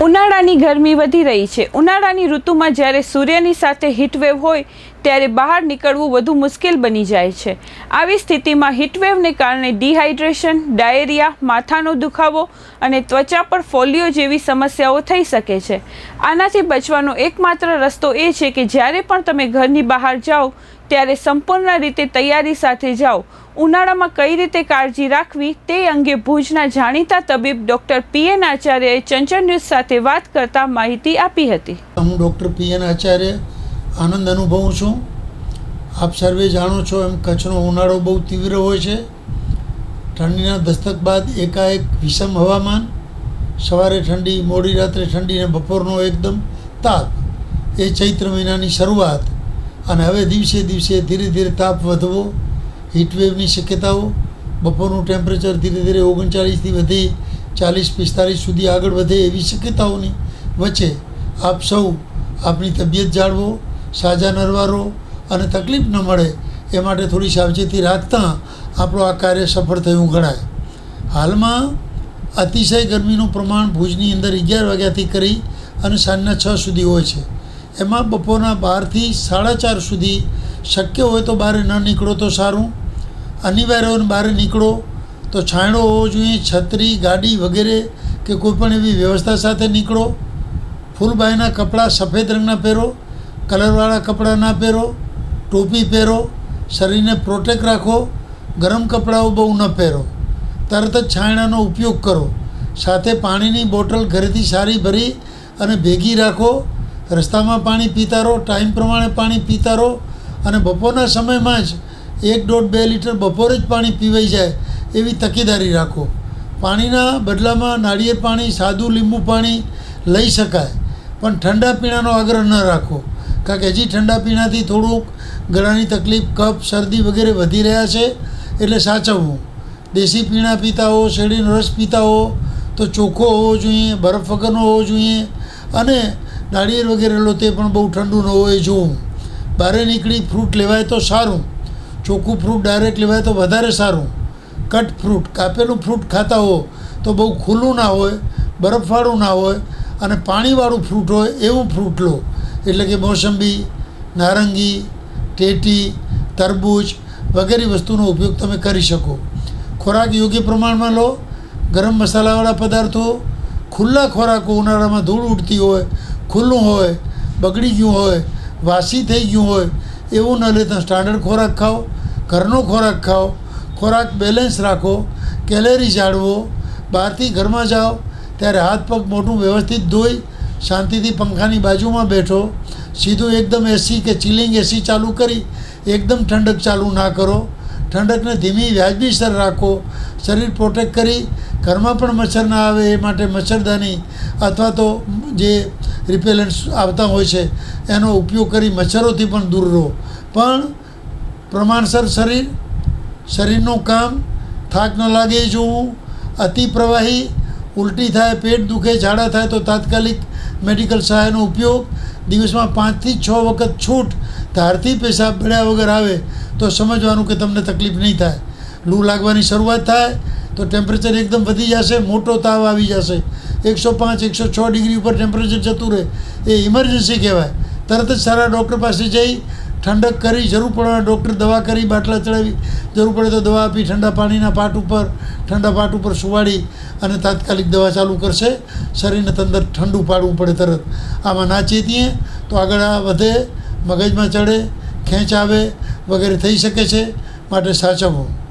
ઉનાળાની ગરમી વધી રહી છે. ઉનાળાની ઋતુમાં જ્યારે સૂર્યની સાથે હીટવેવ હોય, ત્યારે બહાર નીકળવું વધુ મુશ્કેલ બની જાય છે. આવી સ્થિતિમાં હીટવેવને કારણે ડિહાઇડ્રેશન ડાયેરિયા માથાનો દુખાવો અને ત્વચા પર ફોલિયો જેવી સમસ્યાઓ થઈ શકે છે. આનાથી બચવાનો એકમાત્ર રસ્તો એ છે કે જ્યારે પણ તમે ઘરની બહાર જાઓ ત્યારે સંપૂર્ણ રીતે તૈયારી સાથે જાઓ. ઉનાળામાં કઈ રીતે કાળજી રાખવી તે અંગે ભુજના જાણીતા તબીબ ડૉક્ટર પી એન આચાર્યએ ચંચળ ન્યૂઝ સાથે વાત કરતા માહિતી આપી હતી. હું ડૉક્ટર પી એન આચાર્ય આનંદ અનુભવું છું. આપ સર્વે જાણો છો એમ કચ્છનો ઉનાળો બહુ તીવ્ર હોય છે. ઠંડીના દસ્તક બાદ એકાએક વિષમ હવામાન. સવારે ઠંડી, મોડી રાત્રે ઠંડી અને બપોરનો એકદમ તાપ. એ ચૈત્ર મહિનાની શરૂઆત અને હવે દિવસે દિવસે ધીરે ધીરે તાપ વધવો હીટવેવની શક્યતાઓ, બપોરનું ટેમ્પરેચર ધીરે ધીરે ઓગણચાળીસથી વધી ચાલીસ, પિસ્તાલીસ સુધી આગળ વધે એવી શક્યતાઓની વચ્ચે આપ સૌ આપની તબિયત જાળવો, સાજા નરવારો અને તકલીફ ન મળે એ માટે થોડી સાવચેતી રાખતા આપણું આ કાર્ય સફળ થયું ગણાય. હાલમાં અતિશય ગરમીનું પ્રમાણ ભુજની અંદર અગિયાર વાગ્યાથી કરી અને સાંજના છ સુધી હોય છે. એમાં બપોરના બારથી સાડા ચાર સુધી શક્ય હોય તો બહાર ન નીકળો તો સારું. અનિવાર્ય હોય બહાર નીકળો તો છાંયડો હોવો જોઈએ, છત્રી, ગાડી વગેરે કે કોઈપણ એવી વ્યવસ્થા સાથે નીકળો. ફૂલબાઈના કપડાં સફેદ રંગના પહેરો, કલરવાળા કપડાં ના પહેરો, ટોપી પહેરો, શરીરને પ્રોટેક્ટ રાખો, ગરમ કપડાઓ બહુ ન પહેરો. તરત જ છાંયડાનો ઉપયોગ કરો. સાથે પાણીની બોટલ ઘરેથી સારી ભરી અને ભેગી રાખો. રસ્તામાં પાણી પીતા રહો ટાઈમ પ્રમાણે પાણી પીતા રહો અને બપોરના સમયમાં જ એક દોઢ બે લીટર બપોરે જ પાણી પીવાઈ જાય એવી તકેદારી રાખો. પાણીના બદલામાં નાળિયેર પાણી, સાદું લીંબુ પાણી લઈ શકાય, પણ ઠંડા પીણાનો આગ્રહ ન રાખો. કારણ કે હજી ઠંડા પીણાથી થોડુંક ગળાની તકલીફ, કફ, શરદી વગેરે વધી રહ્યા છે એટલે સાચવવું. દેશી પીણા પીતા હો, શેરડીનો રસ પીતા હો, તો ચોખ્ખો હોવો જોઈએ, બરફ વગરનો હોવો જોઈએ અને નાળિયેર વગેરે લો તે પણ બહુ ઠંડુ ન હોય જોવું બહાર નીકળી ફ્રૂટ લેવાય તો સારું. ચોખ્ખું ફ્રૂટ ડાયરેક્ટ લેવાય તો વધારે સારું. કટ ફ્રૂટ, કાપેલું ફ્રૂટ ખાતા હો તો બહુ ખુલ્લું ના હોય, બરફવાળું ના હોય અને પાણીવાળું ફ્રૂટ હોય એવું ફ્રૂટ લો. એટલે કે મોસંબી, નારંગી, ટેટી, તરબૂચ વગેરે વસ્તુનો ઉપયોગ તમે કરી શકો. ખોરાક યોગ્ય પ્રમાણમાં લો. ગરમ મસાલાવાળા પદાર્થો ખુલ્લા ખોરાકો ઉનાળામાં ધૂળ ઉડતી હોય ખુલ્લું હોય, બગડી ગયું હોય, વાસી થઈ ગયું હોય, એવું ન લેતા સ્ટાન્ડર્ડ ખોરાક ખાઓ, ઘરનો ખોરાક ખાઓ, ખોરાક બેલેન્સ રાખો કેલેરી જાળવો, બહારથી ઘરમાં જાઓ, ત્યારે હાથ પગ મોઢું વ્યવસ્થિત ધોઈ, શાંતિથી પંખાની બાજુમાં બેઠો, સીધું એકદમ એસી કે ચિલિંગ એસી ચાલુ કરી, એકદમ ઠંડક ચાલુ ના કરો. ઠંડકને ધીમી વ્યાજબી સર રાખો. શરીર પ્રોટેક્ટ કરી. ઘરમાં પણ મચ્છર ના આવે એ માટે મચ્છરદાની અથવા તો જે રિપેલન્ટ્સ આવતા હોય છે, એનો ઉપયોગ કરી મચ્છરોથી પણ દૂર રહો. પણ પ્રમાણસર શરીર, શરીરનું કામ થાક ન લાગે એ જોવું, અતિ પ્રવાહી, ઉલટી થાય, પેટ દુખે, ઝાડા થાય તો તાત્કાલિક મેડિકલ સહાયનો ઉપયોગ, દિવસમાં પાંચથી છ વખત છૂટ ધારથી પેશાબ પડ્યા વગર આવે તો સમજવાનું કે તમને તકલીફ નહીં થાય. લૂ લાગવાની શરૂઆત થાય તો ટેમ્પરેચર એકદમ વધી જશે, મોટો તાવ આવી જશે. એકસો પાંચ, એકસો છ ડિગ્રી ઉપર ટેમ્પરેચર જતું રહે. એ ઇમરજન્સી કહેવાય. તરત જ સારા ડૉક્ટર પાસે જઈ, ઠંડક કરી, જરૂર પડવા ડૉક્ટર દવા કરી, બાટલા ચડાવી. જરૂર પડે તો દવા આપી, ઠંડા પાણીના પાટ ઉપર, ઠંડા પાટ ઉપર સુવાડી અને તાત્કાલિક દવા ચાલુ કરશે. શરીરને તંદર ઠંડુ પાડવું પડે તરત. આમાં ના ચેતીએ, તો આગળ વધે, મગજમાં ચડે, ખેંચ આવે, વગેરે થઈ શકે છે. માટે સાચવવું.